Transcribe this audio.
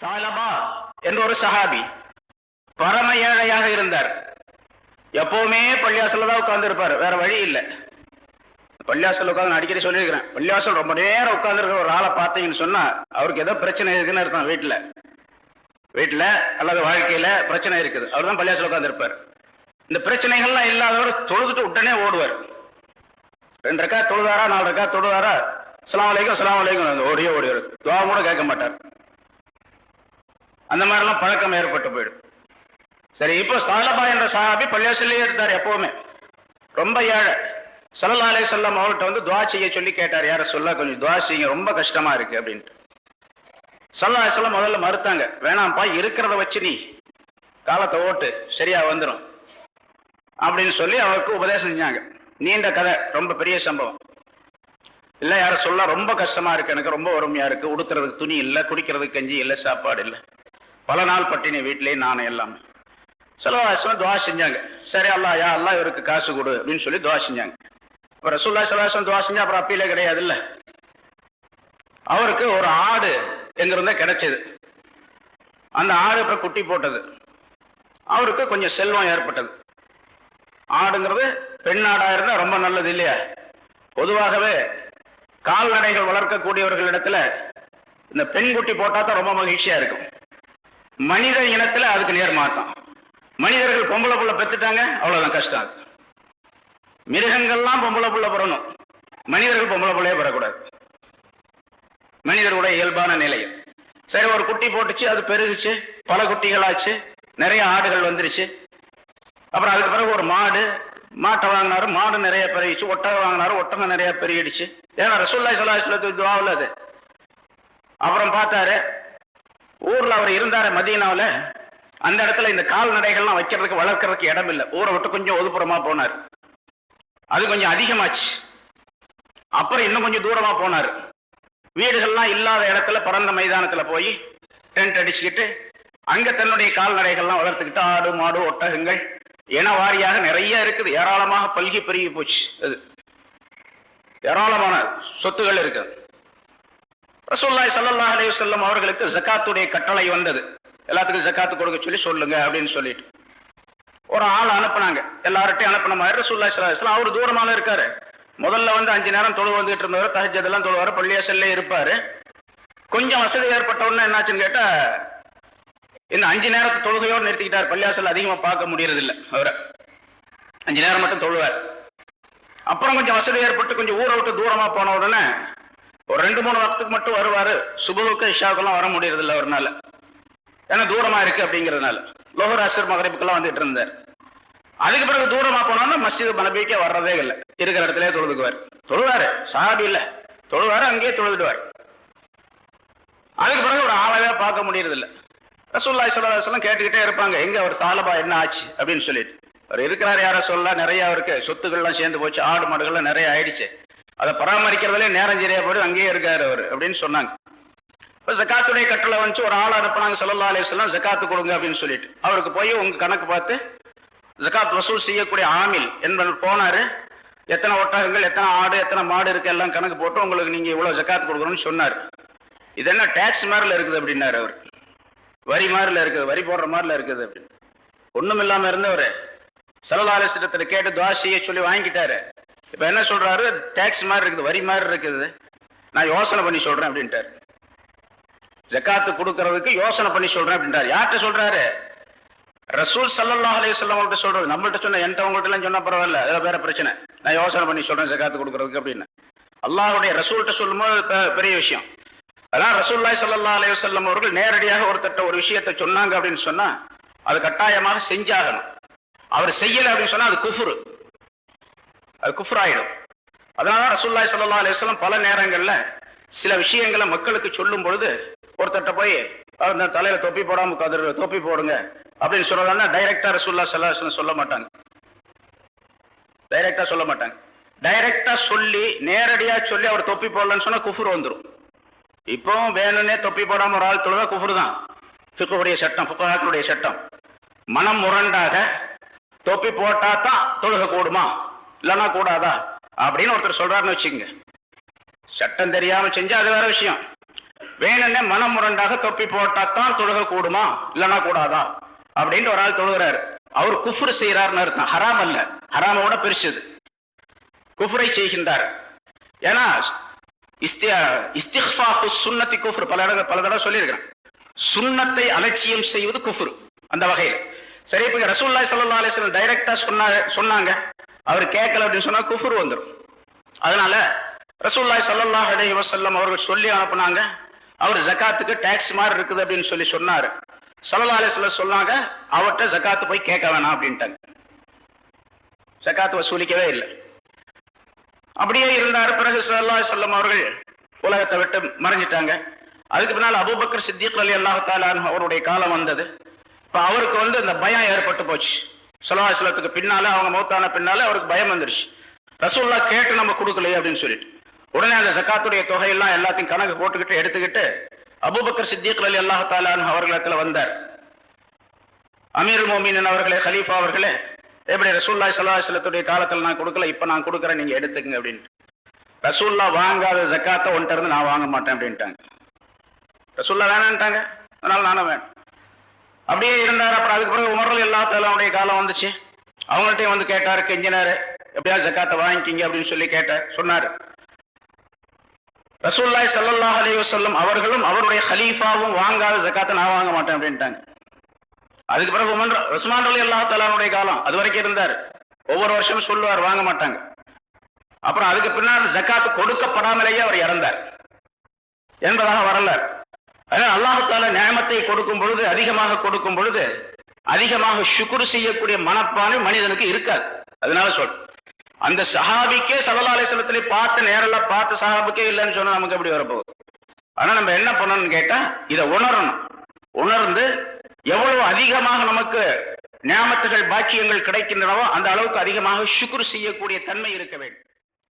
சாலபா என்ற ஒரு சஹாபி பரம ஏழையாக இருந்தார். எப்பவுமே பள்ளியாசல்ல தான் உட்கார்ந்து இருப்பார் வேற வழி இல்லை. பள்ளியாசல் உட்காந்து அடிக்கடி சொல்லியிருக்கிறேன். பள்ளியாசல் ரொம்ப நேரம் உட்கார்ந்து ஒரு ஆளை பார்த்தீங்கன்னு சொன்னா அவருக்கு ஏதோ பிரச்சனை இருக்குன்னு அர்த்தம் வீட்டுல வீட்டுல அல்லது வாழ்க்கையில பிரச்சனை இருக்குது. அவர் தான் பள்ளியாசல் உட்கார்ந்து இருப்பார் இந்த பிரச்சனைகள்லாம் இல்லாதவர் தொழுதுட்டு உடனே ஓடுவார். ரெண்டு ரக்கா தொழுதாரா நாலு ரக்கா தொழுதாரா? சலாம் அலைக்கும் சலாம் அலைக்கும் ஓடியே ஓடிவார். துவா கூட கேட்க மாட்டார். அந்த மாதிரிலாம் பழக்கம் ஏற்பட்டு போயிடும். சரி இப்போ சாலபா என்ற சாபி பள்ளியாசிலேயே இருந்தார் எப்பவுமே. ரொம்ப ஏழை. சலலாலே சொல்லம் அவர்கிட்ட வந்து துவா செய்ய சொல்லி கேட்டார். யார சொல்ல கொஞ்சம் துவா செய்யுங்க ரொம்ப கஷ்டமா இருக்கு அப்படின்ட்டு. சல்லா சொல்ல முதல்ல மறுத்தாங்க. வேணாம்ப்பா இருக்கிறத வச்சு நீ காலத்தை ஓட்டு சரியா வந்துடும் அப்படின்னு சொல்லி அவருக்கு உபதேசம் செஞ்சாங்க. நீண்ட கதை ரொம்ப பெரிய சம்பவம். இல்லை யார சொல்ல ரொம்ப கஷ்டமா இருக்கு எனக்கு ரொம்ப வறுமையா இருக்கு உடுக்கிறதுக்கு துணி இல்லை குடிக்கிறதுக்கு கஞ்சி இல்லை சாப்பாடு இல்லை. பல நாள் பட்டினி வீட்டிலேயே நானும் எல்லாமே. செலவாசம் துவா செஞ்சாங்க. சரி அல்லா யா அல்லா இவருக்கு காசு கொடு அப்படின்னு சொல்லி துவா செஞ்சாங்க. அப்புறம் ரசூல்லா செலவாசம் துவா செஞ்சா அப்புறம் அப்பீலே கிடையாது இல்லை அவருக்கு ஒரு ஆடு எங்கிருந்தா கிடைச்சது. அந்த ஆடு அப்புறம் குட்டி போட்டது. அவருக்கு கொஞ்சம் செல்வம் ஏற்பட்டது. ஆடுங்கிறது பெண் ஆடா ரொம்ப நல்லது இல்லையா? பொதுவாகவே கால்நடைகள் வளர்க்கக்கூடியவர்களிடத்துல இந்த பெண் குட்டி போட்டா தான் ரொம்ப மகிழ்ச்சியா இருக்கும். மனித இனத்துல அதுக்கு நேர் மாத்தம் மனிதர்கள் பொம்பளை புள்ள பெற்றுட்டாங்க அவ்வளவுதான் கஷ்டம். அது. மிருகங்கள்லாம் பொம்பளை புள்ள பிறணும். மனிதர்கள் பொம்பளை பிள்ளையே பெறக்கூடாது. மனிதர்களுடைய இயல்பான நிலை சரி ஒரு குட்டி போட்டுச்சு அது பெருகுச்சு பல குட்டிகளாச்சு நிறைய ஆடுகள் வந்துருச்சு. அப்புறம் அதுக்கு பிறகு ஒரு மாடு மாட்டை வாங்கினாரு மாடு நிறைய பெருகிச்சு ஒட்டகம் வாங்கினாரு ஒட்டகம் நிறைய பெருகிடுச்சு. ஏன்னா ரசூல்லாய் சலாஹலத்து துவாவில் அது. அப்புறம் பார்த்தாரு ஊர்ல அவர் இருந்தாரு மதியனாவில் அந்த இடத்துல இந்த கால்நடைகள்லாம் வைக்கிறதுக்கு வளர்க்கறதுக்கு இடம் இல்லை ஊரை விட்டு கொஞ்சம் ஒதுப்புறமா போனார். அது கொஞ்சம் அதிகமாச்சு. அப்புறம் இன்னும் கொஞ்சம் தூரமா போனார். வீடுகள்லாம் இல்லாத இடத்துல பரந்த மைதானத்துல போய் டென்ட் அடிச்சுக்கிட்டு அங்க தன்னுடைய கால்நடைகள்லாம் வளர்த்துக்கிட்டு ஆடு மாடு ஒட்டகங்கள் இன வாரியாக நிறைய இருக்குது. ஏராளமாக பல்கி பெருகி போச்சு. அது ஏராளமான சொத்துகள் இருக்குது. ரசூல்லாய் ஸல்லல்லாஹு அலைய செல்லம் அவர்களுக்கு ஜக்காத்துடைய கட்டளை வந்தது. எல்லாத்துக்கும் ஜக்காத்து கொடுக்க சொல்லி சொல்லுங்க அப்படின்னு சொல்லிட்டு. ஒரு ஆள் அனுப்புனாங்க. எல்லார்ட்டையும் அனுப்பின மாதிரி ரசூல்லாய் ஸல்லல்லாஹு அலைஹி அவர் தூரமான இருக்காரு. முதல்ல வந்து அஞ்சு நேரம் தொழு வந்துட்டு இருந்தவர் தஹஜத் எல்லாம் பள்ளியா பள்ளியாசல்லே இருப்பாரு. கொஞ்சம் வசதி ஏற்பட்ட உடனே என்னாச்சுன்னு கேட்டா இந்த அஞ்சு நேரத்து தொழுகையோடு நிறுத்திக்கிட்டார். பள்ளியாசல் அதிகமா பார்க்க முடியறதில்ல அவரை. அஞ்சு நேரம் மட்டும் தொழுவார். அப்புறம் கொஞ்சம் வசதி ஏற்பட்டு கொஞ்சம் ஊரை விட்டு தூரமா போன உடனே ஒரு ரெண்டு மூணு வருஷத்துக்கு மட்டும் வருவாரு. சுபுவுக்கு இஷாவுக்கெல்லாம் வர முடியறதில்ல அவர்னால. ஏன்னா தூரமா இருக்கு அப்படிங்கறதுனால. லோகராசர் மகரிப்புக்கெல்லாம் வந்துட்டு இருந்தார். அதுக்கு பிறகு தூரமா போனோம்னா மஸ்ஜித் மனபிக்கே வர்றதே இல்லை. இருக்கிற இடத்துல தொழுதுக்குவார். தொழுவாரு. சாபி இல்ல. தொழுவாரு அங்கேயே தொழுதுடுவார். அதுக்கு பிறகு ஒரு ஆளவே பார்க்க முடியறதில்ல. ரசூல்லா ரசூல்லாய் சொல்லலாம் கேட்டுக்கிட்டே இருப்பாங்க எங்க அவர் சாலபா என்ன ஆச்சு? அப்படின்னு சொல்லிட்டு. அவர் இருக்கிறார் யார சொல்ல நிறைய அவருக்கு சொத்துக்கள்லாம் சேர்ந்து போச்சு ஆடு மாடுகள்லாம் நிறைய ஆயிடுச்சு. அதை பராமரிக்கிறதுலே நேரம் சரியா போயிடு அங்கேயே இருக்காரு அவர் அப்படின்னு சொன்னாங்க. இப்போ ஜக்காத்துடைய கட்டளை வந்துச்சு ஒரு ஆள் அனுப்புனாங்க சல்லா அலிஸ்லாம் ஜக்காத்து கொடுங்க அப்படின்னு சொல்லிட்டு. அவருக்கு போய் உங்க கணக்கு பார்த்து ஜக்காத் வசூல் செய்யக்கூடிய ஆமில் என்பவர் போனாரு. எத்தனை ஒட்டகங்கள் எத்தனை ஆடு எத்தனை மாடு இருக்கு எல்லாம் கணக்கு போட்டு உங்களுக்கு நீங்க இவ்வளவு ஜக்காத்து கொடுக்கணும்னு சொன்னார். இது என்ன டேக்ஸ் மாதிரில இருக்குது அப்படின்னாரு அவர். வரி மாதிரில இருக்குது வரி போடுற மாதிரில இருக்குது அப்படின்னு. ஒண்ணும் இல்லாம இருந்தவர் சலதாலசிடத்துல கேட்டு துவாசியை சொல்லி வாங்கிட்டாரு. இப்ப என்ன சொல்றாரு? டேக்ஸ் மாதிரி இருக்குது வரி மாதிரி இருக்குது. நான் யோசனை பண்ணி சொல்றேன் அப்படின்ட்டாரு. ஜக்காத்து கொடுக்கறதுக்கு யோசனை பண்ணி சொல்றேன் அப்படின்ட்டார். யார்கிட்ட சொல்றாரு? ரசூல் சல்லல்லாஹு அலைஹி வஸல்லம் அவங்கள்ட்ட சொல்றது. நம்மள்கிட்ட சொன்ன என்கிட்ட உங்கள்ட்ட சொன்னால் சொன்னா பரவாயில்ல அதில் வேற பிரச்சனை. நான் யோசனை பண்ணி சொல்றேன் ஜக்காத்து கொடுக்கறதுக்கு அப்படின்னு. அல்லாஹுடைய ரசூல்கிட்ட சொல்லும்போது பெரிய விஷயம். அதான் ரசூல்லாய் சல்லா அலி வல்லம் அவர்கள் நேரடியாக ஒருத்தட்ட ஒரு விஷயத்தை சொன்னாங்க அப்படின்னு சொன்னா அது கட்டாயமாக செஞ்சாகணும். அவர் செய்யல அப்படின்னு சொன்னா அது குஃபுரு. அது குஃப்ராயிடும். ஆயிடும் அதனால ரசூல்லாய் சல்லா அலைஹி பல நேரங்களில் சில விஷயங்களை மக்களுக்கு சொல்லும் பொழுது ஒருத்தட்ட போய் அந்த தலையில தொப்பி போடாம கதிர தொப்பி போடுங்க அப்படின்னு சொல்றதா டைரக்டா ரசூல்லா ஸல்லல்லாஹு சொல்ல மாட்டாங்க. டைரக்டா சொல்ல மாட்டாங்க. டைரக்டா சொல்லி நேரடியா சொல்லி அவர் தொப்பி போடலன்னு சொன்னா குஃபுர் வந்துடும் இப்பவும் வேணும்னே தொப்பி போடாம ஒரு ஆள் தொழுதா குஃபுர் தான். ஃபிக்குடைய சட்டம் ஃபுக்காக்களுடைய சட்டம். மனம் முரண்டாக தொப்பி போட்டா தான் தொழுக கூடுமா? இல்லைன்னா கூடாதா? அப்படின்னு ஒருத்தர் சொல்றாருன்னு வச்சுக்கோங்க. சட்டம் தெரியாம செஞ்சா அது வேற விஷயம். வேணும்னே மனம் முரண்டாக தொப்பி போட்டாத்தான் தொழுக கூடுமா இல்லைன்னா கூடாதா? அப்படின்ட்டு ஒரு ஆள் தொழுகிறாரு. அவர் குஃப்ரு செய்யறாருன்னு அர்த்தம். ஹராம் அல்ல. ஹராமோட பெருசுது குஃபுரை செய்கின்றார். ஏன்னா இஸ்தியா இஸ்திஃபாஃபு சுன்னத்தி குஃபுர். பல இடங்கள் பல தடவை சொல்லியிருக்கிறேன். சுன்னத்தை அலட்சியம் செய்வது குஃப்ரு. அந்த வகையில். சரி இப்ப ரசூல்லாய் சல்லா அலிஸ்லாம் டைரக்டா சொன்னாங்க சொன்னாங்க. அவர் கேட்கல அப்படின்னு சொன்னா குஃபுர் வந்துடும் அதனால ரசூல்லாய் சல்லாஹ் அலைஹி வசல்லம் அவர்கள் சொல்லி அனுப்புனாங்க. அவர் ஜக்காத்துக்கு டேக்ஸ் மாதிரி இருக்குது அப்படின்னு சொல்லி சொன்னாரு. சல்லா அலிஸ்ல சொன்னாங்க அவர்கிட்ட ஜக்காத்து போய் கேட்க வேணாம் அப்படின்ட்டாங்க. ஜக்காத்து வசூலிக்கவே இல்லை. அப்படியே இருந்தார். பிறகு ஸல்லல்லாஹு அலைஹி அவர்கள் உலகத்தை விட்டு மறைஞ்சிட்டாங்க. அதுக்கு பின்னால் அபுபக்கர் சித்திக் அலி அல்லாஹ் அவருடைய காலம் வந்தது. இப்போ அவருக்கு வந்து இந்த பயம் ஏற்பட்டு போச்சு. ஸல்லல்லாஹு அலைஹி பின்னால அவங்க மௌத்தான பின்னால அவருக்கு பயம் வந்துருச்சு. ரசூல்லா கேட்டு நம்ம கொடுக்கலையே அப்படின்னு சொல்லிட்டு. உடனே அந்த ஜக்காத்துடைய தொகையெல்லாம் எல்லாத்தையும் கணக்கு போட்டுக்கிட்டு எடுத்துக்கிட்டு அபுபக்கர் சித்திக் அலி அல்லாஹ் தாலான் அவர்களிடத்துல வந்தார். அமீர் மோமின் அவர்களே ஹலீஃபா அவர்களே எப்படி ரசூல்லாய் சலாஹலத்துடைய காலத்தில் நான் கொடுக்கல இப்போ நான் கொடுக்குறேன் நீங்க எடுத்துக்கங்க அப்படின்ட்டு. ரசூல்லா வாங்காத ஜக்காத்தை ஒன்ட்டு இருந்து நான் வாங்க மாட்டேன் அப்படின்ட்டாங்க. ரசூல்லா வேணான்ட்டாங்க. அதனால நானும் வேணும். அப்படியே இருந்தார். அப்புறம் அதுக்கு பிறகு உமரல் எல்லா அவனுடைய காலம் வந்துச்சு. அவங்கள்ட்டையும் வந்து கேட்டாரு கெஞ்சினார் எப்படியாவது ஜக்காத்தை வாங்கிக்கிங்க அப்படின்னு சொல்லி கேட்டார். சொன்னாரு. ரசூல்லாய் ஸல்லல்லாஹு அலைஹி வஸல்லம் அவர்களும் அவருடைய ஹலீஃபாவும் வாங்காத ஜக்காத்தை நான் வாங்க மாட்டேன் அப்படின்ட்டாங்க. அதுக்கு பிறகு உமன் உஸ்மான் அலி அல்லா காலம். அது வரைக்கும் இருந்தார். ஒவ்வொரு வருஷமும் சொல்லுவார் வாங்க மாட்டாங்க. அப்புறம் அதுக்கு பின்னால் ஜக்காத்து கொடுக்கப்படாமலேயே அவர் இறந்தார். என்பதாக வரலாறு. அதனால் அல்லாஹு நியமத்தை கொடுக்கும் பொழுது அதிகமாக கொடுக்கும் பொழுது அதிகமாக சுக்குரு செய்யக்கூடிய மனப்பான்மை மனிதனுக்கு இருக்காது. அதனால சொல். அந்த சஹாபிக்கே சல்லா அலிஸ்லத்திலே பார்த்து நேரில் பார்த்து சஹாபிக்கே இல்லைன்னு சொன்னா நமக்கு எப்படி வரப்போகுது? ஆனா நம்ம என்ன பண்ணணும்னு கேட்டா இதை உணரணும். உணர்ந்து எவ்வளவு அதிகமாக நமக்கு நியமத்துகள் பாக்கியங்கள் கிடைக்கின்றனவோ அந்த அளவுக்கு அதிகமாக சுக்குரு செய்யக்கூடிய தன்மை இருக்க வேண்டும்.